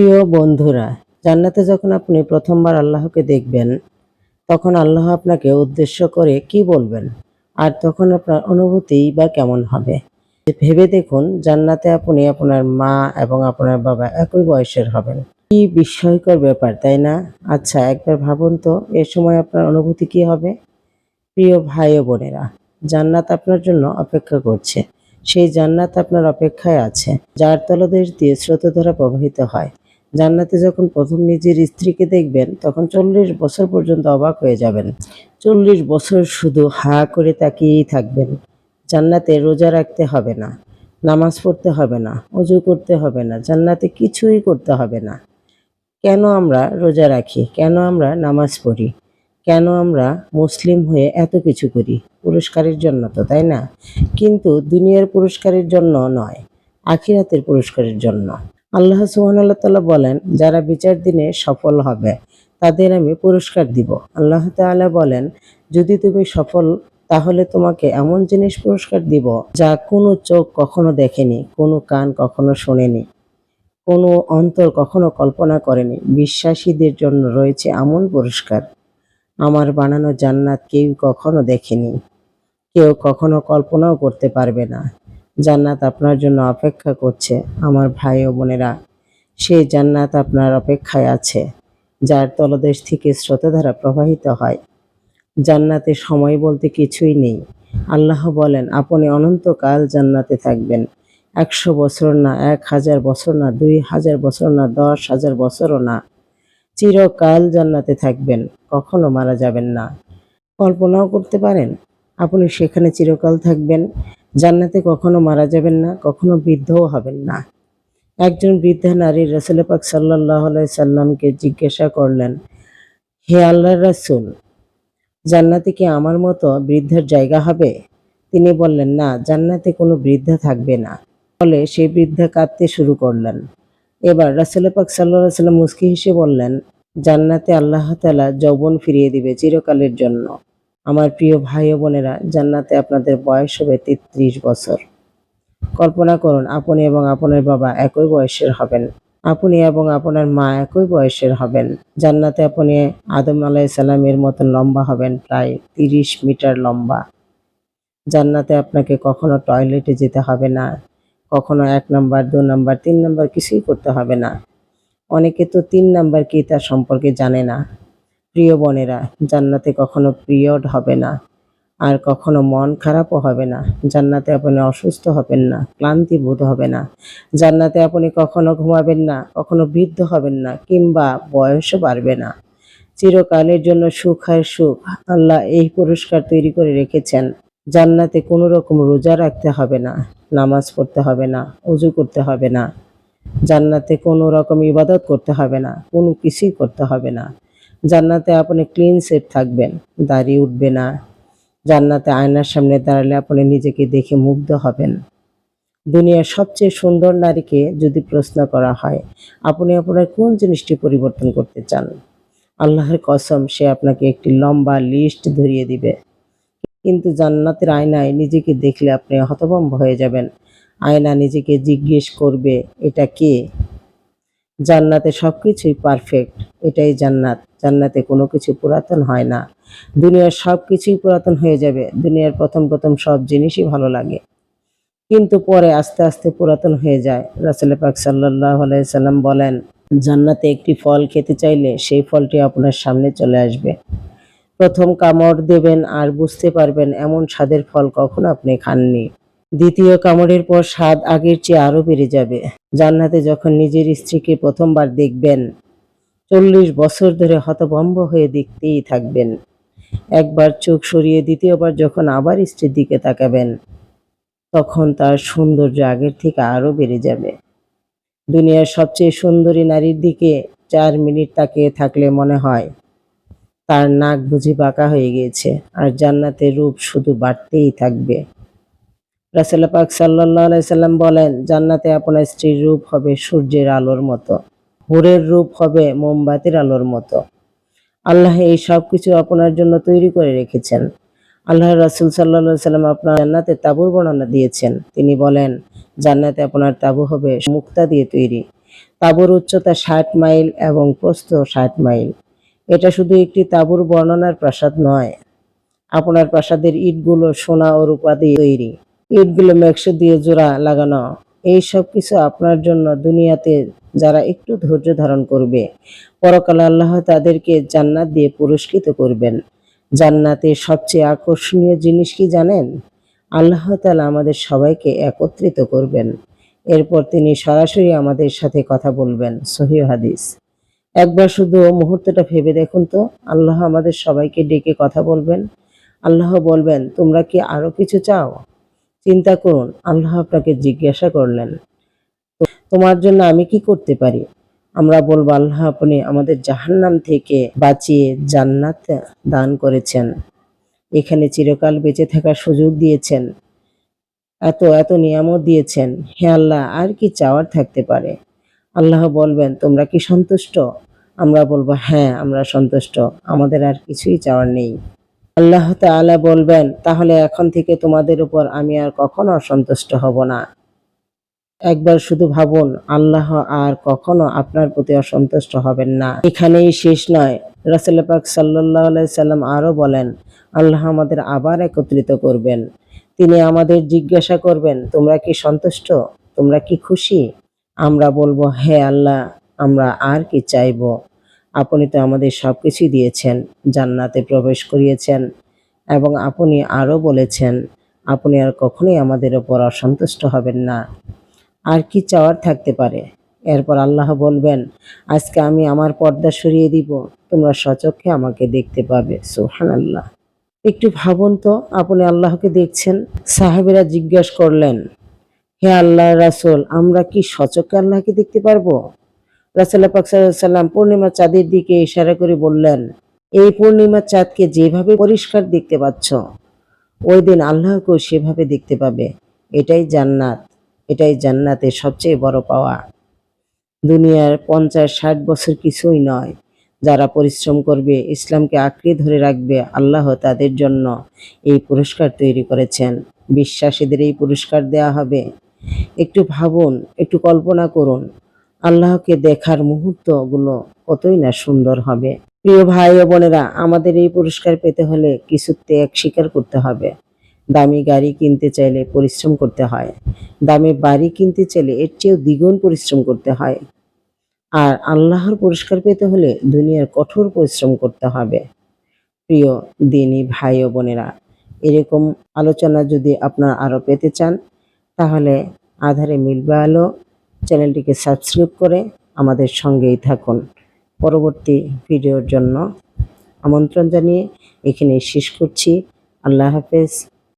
প্রিয় বন্ধুরা, জান্নাতে যখন আপনি প্রথমবার আল্লাহকে দেখবেন, তখন আল্লাহ আপনাকে উদ্দেশ্য করে কি বলবেন? আর তখন আপনার অনুভূতি বা কেমন হবে? ভেবে দেখুন, জান্নাতে আপনি আপনার মা এবং আপনার বাবা একই বয়সের হবেন। কি বিস্ময়কর ব্যাপার, তাই না? আচ্ছা একবার ভাবুন তো, এ সময় আপনার অনুভূতি কি হবে? প্রিয় ভাই ও বোনেরা, জান্নাত আপনার জন্য অপেক্ষা করছে। সেই জান্নাত আপনার অপেক্ষায় আছে, যার তলদেশ দিয়ে স্রোতধারা প্রবাহিত হয়। জান্নাতে যখন প্রথম নিজের স্ত্রীকে দেখবেন, তখন চল্লিশ বছর পর্যন্ত অবাক হয়ে যাবেন। চল্লিশ বছর শুধু হা করে তাকিয়েই থাকবেন। জান্নাতে রোজা রাখতে হবে না, নামাজ পড়তে হবে না, অজু করতে হবে না, জান্নাতে কিছুই করতে হবে না। কেন আমরা রোজা রাখি? কেন আমরা নামাজ পড়ি? কেন আমরা মুসলিম হয়ে এত কিছু করি? পুরস্কারের জন্য তো, তাই না? কিন্তু দুনিয়ার পুরস্কারের জন্য নয়, আখিরাতের পুরস্কারের জন্য। আল্লাহ তাআলা বলেন, যারা বিচার দিনে সফল হবে, তাদের আমি পুরস্কার দিব। আল্লাহ তাআলা বলেন, যদি তুমি সফল, তাহলে তোমাকে এমন জিনিস পুরস্কার দিব, যা কোনো চোখ কখনো দেখেনি, কোনো কান কখনো শোনেনি, কোনো অন্তর কখনো কল্পনা করেনি। বিশ্বাসীদের জন্য রয়েছে এমন পুরস্কার, আমার বানানো জান্নাত কেউ কখনো দেখেনি, কেউ কখনো কল্পনাও করতে পারবে না। জান্নাত আপনার জন্য অপেক্ষা করছে, আমার ভাই ও বোনেরা। সেই জান্নাত আপনার অপেক্ষায় আছে, যার তলদেশ থেকে স্রোতধারা প্রবাহিত হয়। জান্নাতে সময় বলতে কিছুই নেই। আল্লাহ বলেন, আপনি অনন্তকাল জান্নাতে থাকবেন। একশো বছর না এক হাজার বছর না দুই হাজার বছর না দশ হাজার বছরও না। চিরকাল জান্নাতে থাকবেন, কখনো মারা যাবেন না। কল্পনাও করতে পারেন, আপনি সেখানে চিরকাল থাকবেন। জান্নাতে কখনো মারা যাবেন না, কখনো বৃদ্ধও হবেন না। একজন বৃদ্ধা নারী রসুল পাক সাল্লাহ সাল্লামকে জিজ্ঞাসা করলেন, হে আল্লাহ রাসূল, জান্নাতে কি আমার মতো বৃদ্ধার জায়গা হবে? তিনি বললেন, না, জান্নাতে কোনো বৃদ্ধা থাকবে না। ফলে সেই বৃদ্ধা কাঁদতে শুরু করলেন। এবার রাসুল পাক সাল্লাহ সাল্লাম মুস্কি হেসে বললেন, জান্নাতে আল্লাহ তাআলা যৌবন ফিরিয়ে দিবে চিরকালের জন্য। আমার প্রিয় ভাই ও বোনেরা, জান্নাতে আপনাদের বয়স হবে তেত্রিশ বছর। কল্পনা করুন, আপনি এবং আপনার বাবা একই বয়সের হবেন। আপনি এবং আপনার মা একই বয়সের হবেন। জান্নাতে আপনি আদম আলাইসাল্লামের মতন লম্বা হবেন, প্রায় তিরিশ মিটার লম্বা। জান্নাতে আপনাকে কখনো টয়লেটে যেতে হবে না। কখনো এক নাম্বার, দু নাম্বার, তিন নাম্বার কিছুই করতে হবে না। অনেকে তো তিন নাম্বার কি তার সম্পর্কে জানে না। প্রিয় বোনেরা, জান্নাতে কখনো পিরিয়ড হবে না। আর কখনো মন খারাপও হবে না। জান্নাতে আপনি অসুস্থ হবেন না, ক্লান্তি বোধ হবে না। জান্নাতে আপনি কখনো ঘুমাবেন না, কখনো বৃদ্ধ হবেন না, কিংবা বয়সও বাড়বে না। চিরকালের জন্য সুখ আর সুখ, আল্লাহ এই পুরস্কার তৈরি করে রেখেছেন। জান্নাতে কোনো রকম রোজা রাখতে হবে না, নামাজ পড়তে হবে না অজু করতে হবে না। জান্নাতে কোনো রকম ইবাদত করতে হবে না, কোনো কিছুই করতে হবে না। জান্নাতে আপনি ক্লিন সেট থাকবেন দাড়ি উঠবে না। জান্নাতে আয়নার সামনে দাঁড়ালে আপনি নিজেকে দেখে মুগ্ধ হবেন। দুনিয়ার সবচেয়ে সুন্দর নারীকে যদি প্রশ্ন করা হয়, আপনি আপনার কোন জিনিসটি পরিবর্তন করতে চান? আল্লাহর কসম, সে আপনাকে একটি লম্বা লিস্ট ধরিয়ে দিবে। কিন্তু জান্নাতের আয়নায় নিজেকে দেখলে আপনি হতভম্ব হয়ে যাবেন। আয়না নিজেকে জিজ্ঞেস করবে, এটা কে? জান্নাতে সব কিছুই পারফেক্ট এটাই জান্নাত। জান্নাতে কোনো কিছু পুরাতন হয় না। দুনিয়ার সব কিছুই পুরাতন হয়ে যাবে। দুনিয়ার প্রথম প্রথম সব জিনিসই ভালো লাগে। কিন্তু পরে আস্তে আস্তে পুরাতন হয়ে যায়। রাসুল পাক সাল্লাহ সাল্লাম বলেন, জান্নাতে একটি ফল খেতে চাইলে সেই ফলটি আপনার সামনে চলে আসবে। প্রথম কামড় দেবেন আর বুঝতে পারবেন এমন স্বাদের ফল কখনো আপনি খাননি। দ্বিতীয় কামড়ের পর স্বাদ আগের চেয়ে আরও বেড়ে যাবে। জান্নাতে যখন নিজের স্ত্রীকে প্রথমবার দেখবেন, চল্লিশ বছর ধরে হতভম্ব হয়ে দেখতেই থাকবেন। একবার চোখ সরিয়ে দ্বিতীয়বার যখন আবার স্ত্রীর দিকে তাকাবেন, তখন তার সৌন্দর্য আগের থেকে আরও বেড়ে যাবে। দুনিয়ার সবচেয়ে সুন্দরী নারীর দিকে চার মিনিট তাকিয়ে থাকলে মনে হয়, তার নাক বুঝি বাঁকা হয়ে গিয়েছে, আর জান্নাতের রূপ শুধু বাড়তেই থাকবে। রাসেল পাক সাল্লাহ সাল্লাম বলেন, জান্নাতে আপনার স্ত্রীর রূপ হবে সূর্যের আলোর মতো হুরের রূপ হবে মোমবাতির আলোর মতো। আল্লাহ এই সব কিছু আপনার জন্য তৈরি করে রেখেছেন। আল্লাহ রাসুল সাল্লা সাল্লাম আপনার জান্নাতে তাবুর বর্ণনা দিয়েছেন। তিনি বলেন, জান্নাতে আপনার তাবু হবে মুক্তা দিয়ে তৈরি। তাঁবুর উচ্চতা ষাট মাইল এবং প্রস্থ ষাট মাইল। এটা শুধু একটি তাঁবুর বর্ণনার প্রাসাদ নয়, আপনার প্রাসাদের ইটগুলো সোনা ও রূপা দিয়ে তৈরি। ইটগুলো মেক্সো দিয়ে জোড়া লাগানো। এই সব কিছু আপনার জন্য দুনিয়াতে যারা একটু ধৈর্য ধারণ করবে, পরকালে আল্লাহ তাদেরকে জান্নাত দিয়ে পুরস্কৃত করবেন। জান্নাতে সবচেয়ে আকর্ষণীয় জিনিস কি জানেন? আল্লাহ তালা আমাদের সবাইকে একত্রিত করবেন। এরপর তিনি সরাসরি আমাদের সাথে কথা বলবেন। সহিহ হাদিস। একবার শুধু মুহূর্তটা ভেবে দেখুন তো। আল্লাহ আমাদের সবাইকে ডেকে কথা বলবেন। আল্লাহ বলবেন, তোমরা কি আরও কিছু চাও? চিন্তা করুন, আল্লাহ আপনাকে জিজ্ঞাসা করলেন তোমার জন্য আমি কি করতে পারি? আমরা বলব, আল্লাহ আপনি আমাদের জাহান্নাম থেকে বাঁচিয়ে জান্নাত দান করেছেন। এখানে চিরকাল বেঁচে থাকার সুযোগ দিয়েছেন। এত এত নিয়ামত দিয়েছেন। হে আল্লাহ, আর কি চাওয়ার থাকতে পারে? আল্লাহ বলবেন, তোমরা কি সন্তুষ্ট? আমরা বলব হ্যাঁ আমরা সন্তুষ্ট। আমাদের আর কিছুই চাওয়ার নেই। আল্লাহ তাআলা বলবেন, তাহলে এখন থেকে তোমাদের উপর আমি আর কখনো অসন্তুষ্ট হব না। একবার শুধু ভাবুন, আল্লাহ আর কখনো আপনার প্রতি অসন্তুষ্ট হবেন না। এখানেই শেষ নয়। রাসুল পাক সাল্লাহ সাল্লাম আরও বলেন, আল্লাহ আমাদের আবার একত্রিত করবেন। তিনি আমাদের জিজ্ঞাসা করবেন, তোমরা কি সন্তুষ্ট? তোমরা কি খুশি? আমরা বলব, হে আল্লাহ, আমরা আর কি চাইব? আপনি তো আমাদের সবকিছুই দিয়েছেন, জান্নাতে প্রবেশ করিয়েছেন এবং আপনি আরও বলেছেন, আপনি আর কখনোই আমাদের ওপর অসন্তুষ্ট হবেন না। আর কি চাওয়ার থাকতে পারে? এরপর আল্লাহ বলবেন, আজকে আমি আমার পর্দা সরিয়ে দিব, তোমরা সচক্ষে আমাকে দেখতে পাবে। সুহান আল্লাহ একটু ভাবুন তো, আপনি আল্লাহকে দেখছেন? সাহাবেরা জিজ্ঞাসা করলেন, হে আল্লাহ রাসূল, আমরা কি সচক্ষে আল্লাহকে দেখতে পারব? রাসুল্লাহ পূর্ণিমা চাঁদের দিকে ইশারা করে বললেন, এই পূর্ণিমা চাঁদকে যেভাবে পরিষ্কার দেখতে পাচ্ছ, ওই দিন আল্লাহকেও সেভাবে দেখতে পাবে। এটাই জান্নাত, এটাই জান্নাতের সবচেয়ে বড় পাওয়া। দুনিয়ার পঞ্চাশ ষাট বছর কিছুই নয়। যারা পরিশ্রম করবে, ইসলামকে আঁকড়ে ধরে রাখবে, আল্লাহ তাদের জন্য এই পুরস্কার তৈরি করেছেন। বিশ্বাসীদের এই পুরস্কার দেয়া হবে। একটু ভাবুন, একটু কল্পনা করুন। আল্লাহকে দেখার মুহূর্তগুলো কতই না সুন্দর হবে। প্রিয় ভাই ও বোনেরা, আমাদের এই পুরস্কার পেতে হলে কিছু ত্যাগ স্বীকার করতে হবে। দামি গাড়ি কিনতে চাইলে পরিশ্রম করতে হয়। দামি বাড়ি কিনতে চাইলে এর চেয়েও দ্বিগুণ পরিশ্রম করতে হয়। আর আল্লাহর পুরস্কার পেতে হলে দুনিয়ার কঠোর পরিশ্রম করতে হবে। প্রিয় দিনী ভাই ও বোনেরা, এরকম আলোচনা যদি আপনারা আরও পেতে চান, তাহলে আধারে মিলবে আলো চ্যানেলটিকে সাবস্ক্রাইব করে আমাদের সঙ্গেই থাকুন। পরবর্তী ভিডিওর জন্য আমন্ত্রণ জানিয়ে এখানে শেষ করছি। আল্লাহ হাফেজ।